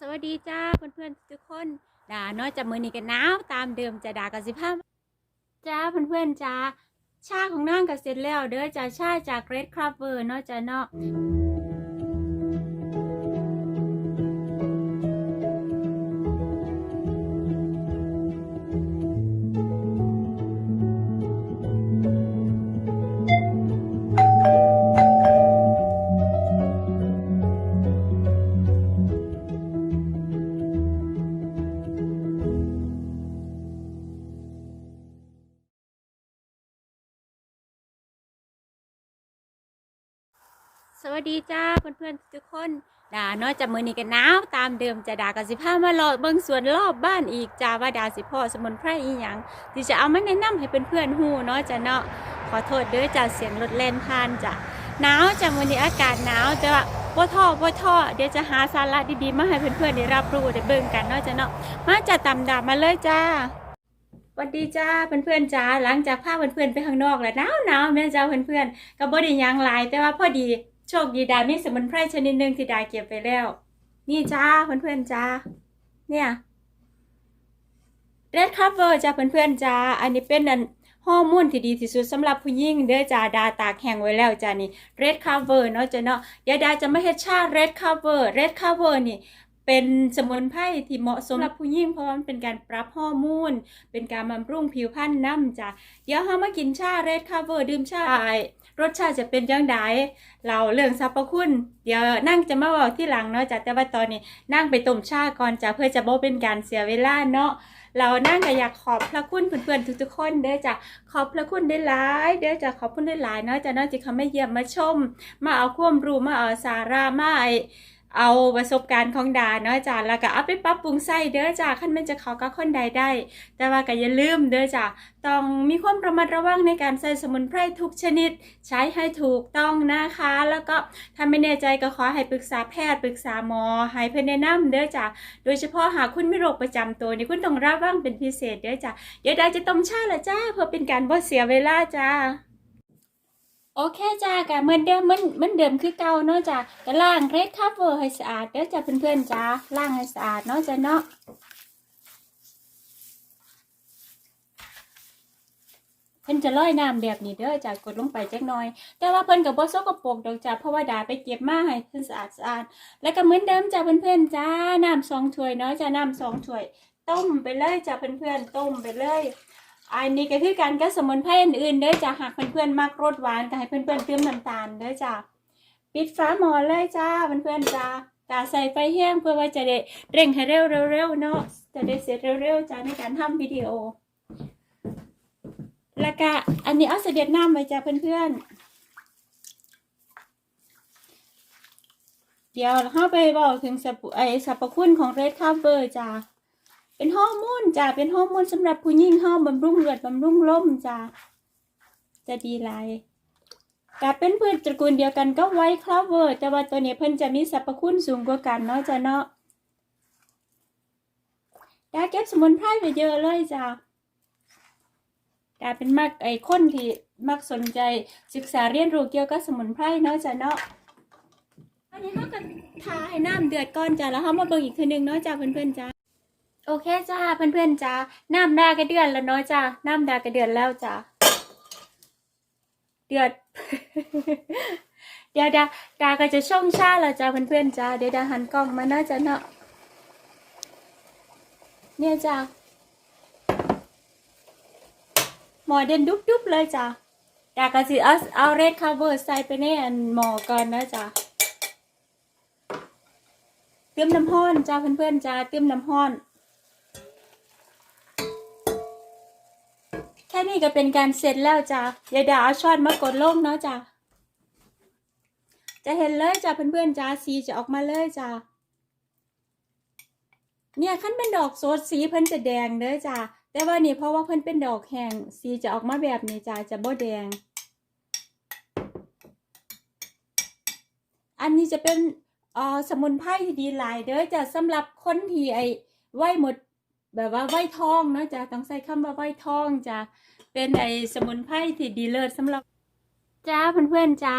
สวัสดีจ้าเพื่อนๆทุกคนดาเนาะจะมือนี้กันหนาวตามเดิมจะดากันสิพาจ้าเพื่อนๆจ้าชาของนั่งกับเสร็จแล้วเด้อจ้าชาจากเรดคราฟเวอร์เนาะจ้าเนาะ สวัสดีจ้าเพื่อนๆทุกคนดาเนาะจะมือนี้กันหนาวตามเดิมจะดากันสิพามารอเบิ่งสวนรอบบ้านอีกจ้าว่าดาสิพ่อสมุนไพรอีหยังที่จะเอามาแนะนำให้เพื่อนๆฮู้เนาะจ้าเนาะขอโทษเด้อจ้าเสียงรถเล่นผ่านจ้ะหนาวจ้ะมือนี้อากาศหนาวแต่ว่าบ่ท้อบ่ท้อเดี๋ยวจะหาสาระดีๆมาให้เพื่อนๆได้รับรู้ได้เบิ่งกันเนาะจ้าเนาะมาจ้ะตาดามาเลยจ้าสวัสดีจ้าเพื่อนๆจ้าหลังจากพาเพื่อนๆไปข้างนอกแล้วหนาวหนาวแม่จ้าเพื่อนๆก็บ่ได้หยังหลายแต่ว่าพอดี โชคดีดามีสมุนไพรชนิดหนึ่งที่ดาเก็บไปแล้ว นี่จ้าเพื่อนๆจ้า เนี่ย Red Cover จ้าเพื่อนๆจ้า อันนี้เป็นอันฮอร์โมนที่ดีที่สุดสำหรับผู้หญิงเด้อจ้าดาตากแห้งไว้แล้วจ้านี่ Red Cover เนาะจ้าเนาะเดี๋ยวดาจะไม่เฮ็ดชา Red Cover Red Cover นี่ เป็นสมุนไพรที่เหมาะสมสำหรับผู้หญิงเพราะว่ามันเป็นการปรับฮอร์โมนเป็นการบำรุงผิวพรรณน้ำจ้าเดี๋ยวเฮามากินชา Red Cover ดื่มชารสชาติจะเป็นจังไดเราเรื่องสรรพคุณ เดี๋ยวนั่งจะมาบอกที่หลังเนาะจ้ะแต่ว่าตอนนี้นั่งไปต้มชาก่อนจ้ะเพื่อจะบ่เป็นการเสียเวลาเนาะเรานั่งก็อยากขอบพระคุณเพื่อนๆทุกๆคนเด้อจ้ะขอบพระคุณได้หลายเด้อจ้ะขอบคุณได้หลายเนาะจ้ะเนาะที่เขาไม่เยี่ยมมาชม มาเอาความรู้มาเอาสาระมาไอ เอาประสบการณ์ของดาเนาะจ้ะแล้วก็เอาไปปรับปรุงใส่เด้อจ้ะขั้นมันจะเขากับคนใดได้ แต่ว่าก็อย่าลืมเด้อจ้ะต้องมีความระมัดระวังในการใส่สมุนไพรทุกชนิด ใช้ให้ถูกต้องนะคะ แล้วก็ถ้าไม่แน่ใจก็ขอให้ปรึกษาแพทย์ปรึกษาหมอให้เพื่อนแนะนำเด้อจ้ะโดยเฉพาะหากคุณมีโรคประจำตัวนี่คุณต้องระวังเป็นพิเศษเด้อจ้ะเดี๋ยวด้จะต้มชาละจ้าเพื่อเป็นการบ่เสียเวลาจ้า โอเคจ้ากะเหมือนเดิมเหมือนเหมือนเดิมคือเก่าเนาะจ้ะก็ล้างเรดคัฟเวอร์ให้สะอาดเด้อจ้ะเพื่อนๆจ้าล้างให้สะอาดเนาะจ้ะเนาะเพิ่นจะล่อยน้ำแบบนี้เด้อจ้ะกดลงไปจักหน่อย แต่ว่าเพิ่นก็บ่สกปรกดอกจ้ะเพราะว่าดาไปเก็บมาให้เพิ่นสะอาดสะอาดแล้วก็เหมือนเดิมจ้ะเพื่อนๆจ้าน้ำสองถ้วยเนาะจ้ะน้ำสองถ้วย ต้มไปเลยจ้ะเพื่อนๆต้มไปเลย อันนี้ก็คือการกับสมุนไพรอื่นๆเด้อจ้ะหากเพื่อนๆมักรสหวานก็ให้เพื่อนๆเติมน้ำตาลเด้อจ้ะปิดฝาหม้อเลยจ้าเพื่อนๆจ้าตาใส่ไฟแห้งเพื่อว่าจะได้เร่งให้เร็วๆเนาะจะได้เสร็จเร็วๆจ้าในการทำวิดีโอ แล้วก็อันนี้เอาเสด็จน้ำไว้จ้ะเพื่อนๆเดี๋ยวเข้าไปบอกถึงสรรพไอสรรพคุณของ Red Cover จ้ะ เป็นฮอร์โมนจ้ะเป็นฮอร์โมนสำหรับผู้หญิงห้ามบำรุงเลือดบำรุงลมจ้ะจะดีไรกับเป็นพืชตระกูลเดียวกันก็ไวท์คลาเวอร์ แต่ว่าตัวนี้เพิ่นจะมีสรรพคุณสูงกว่ากันเนาะจ้ะเนาะดาเก็บสมุนไพรไปเยอะเลยจ้ะกาเป็นมักไอ้คนที่มักสนใจศึกษาเรียนรู้เกี่ยวกับสมุนไพรเนาะจ้ะเนาะอันนี้เขาก็ทาให้น้ำเดือดก่อนจ้ะแล้วเขามาเบิ่งอีกทีนึงเนาะจ้ะเพื่อนๆจ้ะ โอเคจ้าเพื่อนๆจ้ะน้ำดากระเดือดแล้วเนาะจ้ะน้ำดากระเดือดแล้วจ้ะเดือด เดี๋ยวดาดาก็จะช่องชาแล้วจ้ะเพื่อนๆจ้ะเดี๋ยวดาหันกล้องมาเนาจะเนาะเนี่ยจ้ะหมอเด่นดุ๊บๆเลยจ้ะดากะสิเอาเอาเรดคาเวอร์ใส่ไปในอันหมอก่อนนะจ้ะเติมน้ำห้อนจ้าเพื่อนๆจ้าเติมน้ำห้อน ค่นี้ก็เป็นการเสร็จแล้วจ้ะยายดาเอาช้อนมากดลงเนาะจ้ะจะเห็นเลยจ้ะเพื่อนๆจ้าสีจะออกมาเลยจ้ะเนี่ยขั้นเป็นดอกโซดสีเพิ่นจะแดงเด้อจ้ะแต่ว่านี่เพราะว่าเพิ่นเป็นดอกแห้งสีจะออกมาแบบนี้จ้าจะบ่แดง อันนี้จะเป็นอ่อสมุนไพรที่ดีหลายเด้อจ้ะสำหรับคนที่ไอ้ไหวหมด แบบว่าไหวทองเนาะจ้ะต้องใช้คำว่าไหวทองจ้ะเป็นไอสมุนไพรที่ดีเลิศสำหรับจ้าเพื่อนๆจ้า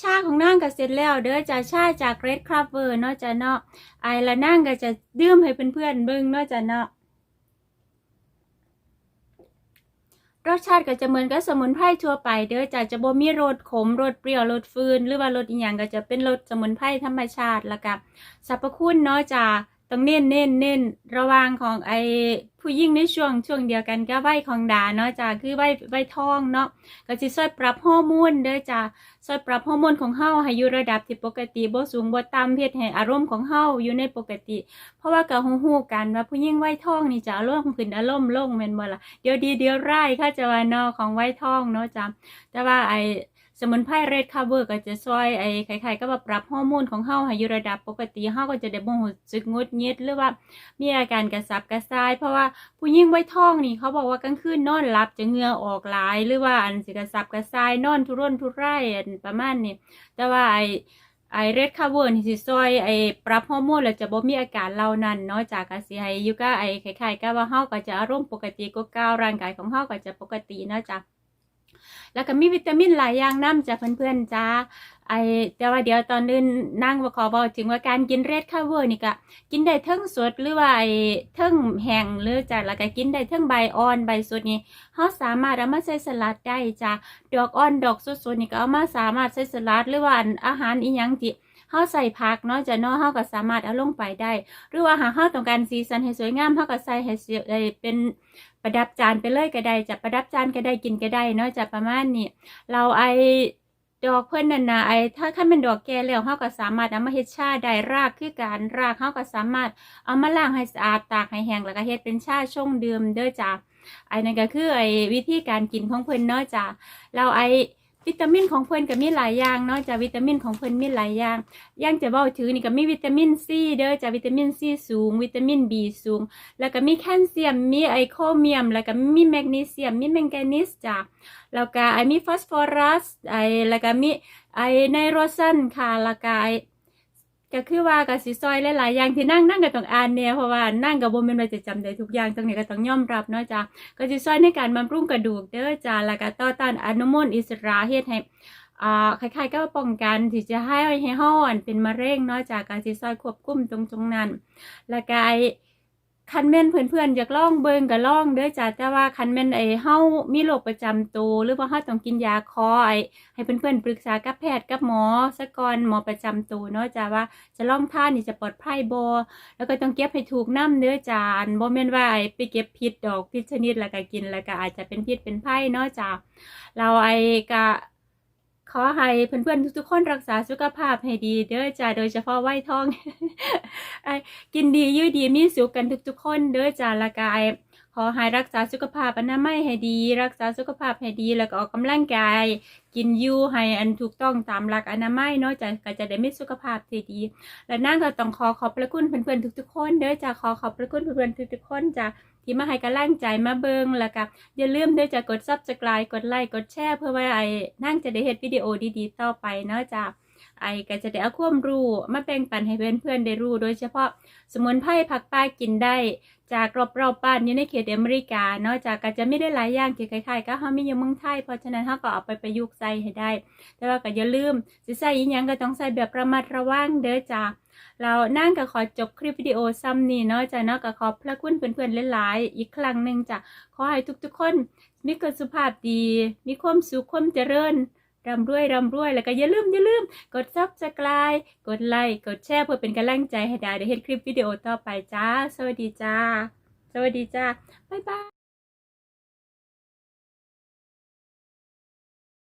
ชาของนางก็เสร็จแล้วเด้อจ้าชาจาก Red Clover เนาะจ้ะเนาะไอละนางก็จะดื่มให้เพื่อนๆเบิ่งเนาะจ้ะเนาะรสชาติก็จะเหมือนกับสมุนไพรทั่วไปเด้อจ้ะจะบ่มีรสขมรสเปรี้ยวรสฟืนหรือว่ารสอีหยังก็จะเป็นรสสมุนไพรธรรมชาติล้วก็สรรพคุณเนาะจ้ะ ต้องเน้นเน้นเน้นระว่างของไอผู้หญิงในช่วงช่วงเดียวกันก็ไว้ของดาเนาะจ้ะคือไว้ไว้ท้องเนาะก็สิช่วยปรับฮอร์โมนเด้อจ้ะช่วยปรับฮอร์โมนของเฮาให้อยู่ระดับที่ปกติบ่สูงบ่ต่ำเฮ็ดให้อารมณ์ของเฮาอยู่ในปกติ เพราะว่าก็ฮู้ๆกันว่าผู้หญิงวัยทองนี่จะอารมณ์ขึ้นอารมณ์ลงแม่นบ่ล่ะเดี๋ยวดีเดี๋ยวร้ายค่ะจะว่าเนาะของวัยทองเนาะจ้ะแต่ว่าไอ สมุนไพรเรดคาเวอร์ก็จะช่วยไอ้คล้ายๆก็ว่าปรับฮอร์โมนของเฮาให้อยู่ระดับปกติเฮาก็จะได้บ่รู้สึกงดหงิดหรือว่ามีอาการกระสับกระส่าย เพราะว่าผู้หญิงวัยทองนี่เขาบอกว่ากลางคืนนอนหลับจะเหงื่อออกหลาย หรือว่าอันสิกระสับกระส่ายนอนทุรนทุรายประมาณนี้แต่ว่าไอไอเรดคาร์บอนที่สิซอยไอปรับฮอร์โมนแล้วจะบ่มีอาการเหล่านั้นเนาะจากก็สิให้อยู่กับไอคล้ายๆกับว่าเฮาก็จะอารมณ์ปกติกว่าเก่าวร่างกายของเฮาก็จะปกติเนาะจ้ะ แล้วก็มีวิตามินหลายอย่างน้ำจ้ะเพื่อนๆจ้าไอแต่ว่าเดี๋ยวตอนนึงนั่งมาขอบอกถึงว่าการกินเรดคาเวอร์นี่ก็กินได้ทั้งสดหรือว่าไอทั้งแห้งหรือจ้ะแล้วก็กินได้ทั้งใบอ่อนใบสดนี่เขาสามารถเอามาใส่สลัดได้จ้ะดอกอ่อนดอกสดๆนี่ก็เอามาสามารถใส่สลัดหรือว่าอันอาหารอีหยังที่ เฮาใส่ผักเนาะจะเนาะเฮาก็สามารถเอาลงไปได้ หรือว่าหากเฮาต้องการสีสันให้สวยงามเฮาก็ใส่ให้เป็นประดับจานไปเลยก็ได้จะประดับจานก็ได้กินก็ได้เนาะจะประมาณนี้เราไอดอกเพิ่นนั่นนะไอถ้าคันเป็นดอกแก่แล้วเฮาก็สามารถเอามาเฮ็ดชาได้รากคือการรากเฮาก็สามารถเอามาล้างให้สะอาดตากให้แห้งแล้วก็เฮ็ดเป็นชาช่งดื่มเด้อจ้าไอ้นั่นก็คือไอ้วิธีการกินของเพิ่อนเนาะจ้ะเราไอ้ วิตามินของเพิ่นก็มีหลายอย่างเนาะจ้ะวิตามินของเพิ่นมีหลายอย่างอย่างจะเบ้าถือนี่ก็มีวิตามินซีเด้อจ้ะวิตามินซีสูง วิตามินบีสูง แล้วก็มีแคลเซียมมีไอโคเมียม แล้วก็มีแมกนีเซียมมีแมงกานีสจ้ะแล้วก็ไอมีฟอสฟอรัสไอแล้วก็มีไอไนโตรเจนค่ะแล้วก็ไอ ก็คือว่าก็สิซอยหลายๆอย่างที่นั่งนั่งก็ต้องอ่านเนี่ยเพราะว่านั่งกับบ่ม่นไปจะจำได้ทุกอย่างตรงนี้ก็ต้องยอมรับเนาะจ้ะก็สิซอยในการบำรุงกระดูกเด้อจ้ะแล้วก็ต่อต้านอนุมูลอิสระเฮ็ดให้อ่าคล้ายๆก็ป้องกันที่จะให้ให้ห้อนเป็นมะเร็งเนาะจากการสิซอยควบคุมตรงตรงนั้นแล้วก็ไอ คันแม่นเพื่อนๆอยากลองเบิงก็ลองเด้อจ้ะแต่ว่าคันแม่นไอ้เฮามีโรคประจำตัวหรือว่าเฮาต้องกินยาคอไอ้ให้เพื่อนๆปรึกษากับแพทย์กับหมอสะก่อนหมอประจำตัวเนาะจ้าว่าจะล่องท่านี่จะปลอดภัยบ่แล้วก็ต้องเก็บให้ถูกน้ำเนื้อจานบ่แม่นว่าไอ้ไปเก็บพิษดอกพิษชนิดแล้วก็กินแล้วก็อาจจะเป็นพิษเป็นภัยเนาะจ้าเราไอ้ก็ ขอให้เพื่อนๆทุกๆคนรักษาสุขภาพให้ดี เด้อจ้าโดยเฉพาะไว้ทองกินดียืดดีมีสุขกันทุกๆคนเด้อจ้าละกาย ขอให้รักษาสุขภาพอนามัยให้ดี รักษาสุขภาพให้ดี แล้วก็ออกกำลังกาย กินยูให้อันถูกต้องตามหลักอนามัยเนาะจะก็จะได้มีสุขภาพที่ดี และนั่งก็ต้องขอขอบพระคุณเพื่อนๆทุกๆคนเด้อจ้าขอขอบพระคุณเพื่อนๆทุกๆคนจ้าที่มาให้กำลังใจมาเบิงแล้วก็อย่าลืมเด้อจ้ากดซับสไครต์กดไลค์กดแชร์เพื่อว่าไอ้นั่งจะได้เห็นวิดีโอดีๆ ต่อไปเนาะจ้าไอ้ก็จะได้เอาความรู้มาแบ่งปันให้เพื่อนๆได้รู้ โดยเฉพาะสมุนไพรผักป้ากินได้ จากรอบๆบ้านอยู่ในเขตอเมริกาเนาะจากก็จะไม่ได้หลายอย่างที่คล้ายๆก็เฮามีอยู่เมืองไทยเพราะฉะนั้นเฮาก็เอาไปประยุกต์ใส่ให้ได้ แต่ว่าก็อย่าลืมสิใส่อีหยังก็ต้องใส่แบบระมัดระวังเด้อจ้าเรานั่งก็ขอจบคลิปวิดีโอซ้ำนี้เนาะจ้ะเนาะก็ขอพระคุณเพื่อนๆหลายๆอีกครั้งหนึ่งจ้ะขอให้ทุกๆคนมีสุขภาพดี มีความสุขความเจริญ ร่ำรวยร่ำรวย แล้วก็อย่าลืมอย่าลืม กดซับสไครต์กดไลค์กดแชร์เพื่อเป็นกำลังใจให้ดาได้เห็นคลิปวิดีโอต่อไปจ้า สวัสดีจ้า สวัสดีจ้า บ๊ายบาย